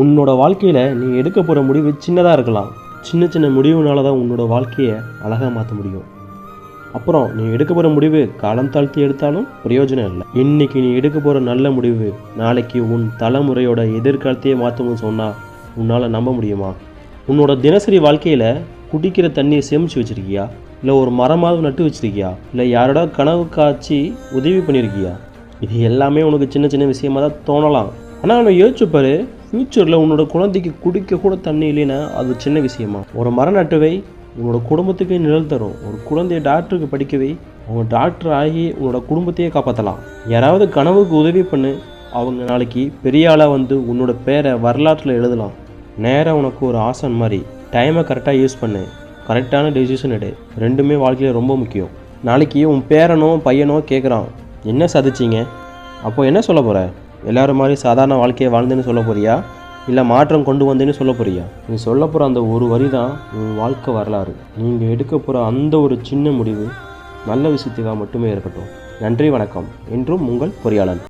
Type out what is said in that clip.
உன்னோட வாழ்க்கையில் நீ எடுக்க போகிற முடிவு சின்னதாக இருக்கலாம். சின்ன சின்ன முடிவுனால தான் உன்னோட வாழ்க்கையை அழகாக மாற்ற முடியும். அப்புறம் நீ எடுக்க போகிற முடிவு காலம் தாழ்த்தி எடுத்தாலும் பிரயோஜனம் இல்லை. இன்னைக்கு நீ எடுக்க போகிற நல்ல முடிவு நாளைக்கு உன் தலைமுறையோட எதிர்காலத்தையே மாற்றும்னு சொன்னால் உன்னால் நம்ப முடியுமா? உன்னோட தினசரி வாழ்க்கையில் குடிக்கிற தண்ணியை சேமித்து வச்சுருக்கியா? இல்லை ஒரு மரமாவது நட்டு வச்சுருக்கியா? இல்லை யாரோட கனவு காய்ச்சி உதவி பண்ணியிருக்கியா இது எல்லாமே உனக்கு சின்ன சின்ன விஷயமா தான் தோணலாம். ஆனால் அவனை யோசிச்சுப்பாரு ஃப்யூச்சரில் உன்னோட குழந்தைக்கு குடிக்க கூட தண்ணி இல்லைன்னா அது சின்ன விஷயமா? ஒரு மரம் நட்டுவை உன்னோட குடும்பத்துக்கு நிழல் தரும். ஒரு குழந்தைய டாக்டருக்கு படிக்கவை அவங்க டாக்டர் ஆகி உன்னோட குடும்பத்தையே காப்பாற்றலாம் யாராவது கனவுக்கு உதவி பண்ணு. அவங்க நாளைக்கு பெரிய ஆளாக வந்து உன்னோட பேரை வரலாற்றில் எழுதலாம். நேராக உனக்கு ஒரு ஆசன் மாதிரி. டைமை கரெக்டாக யூஸ் பண்ணு. கரெக்டான டெசிஷன் எடு. ரெண்டுமே வாழ்க்கையில் ரொம்ப முக்கியம். நாளைக்கு உன் பேரனோ பையனோ கேட்குறான் என்ன சாதிச்சீங்க? அப்போ என்ன சொல்ல போகிற எல்லாரும் மாதிரி சாதாரண வாழ்க்கையை வாழ்ந்தேன்னு சொல்ல போறியா? இல்லை மாற்றம் கொண்டு வந்தேன்னு சொல்ல போறியா? நீ சொல்ல போகிற அந்த ஒரு வரி தான் உன் வாழ்க்கை வரலாறு. நீங்கள் எடுக்க போகிற அந்த ஒரு சின்ன முடிவு நல்ல விஷயத்துக்காக மட்டுமே இருக்கட்டும். நன்றி வணக்கம். என்றும் உங்கள் பொறியாளன்.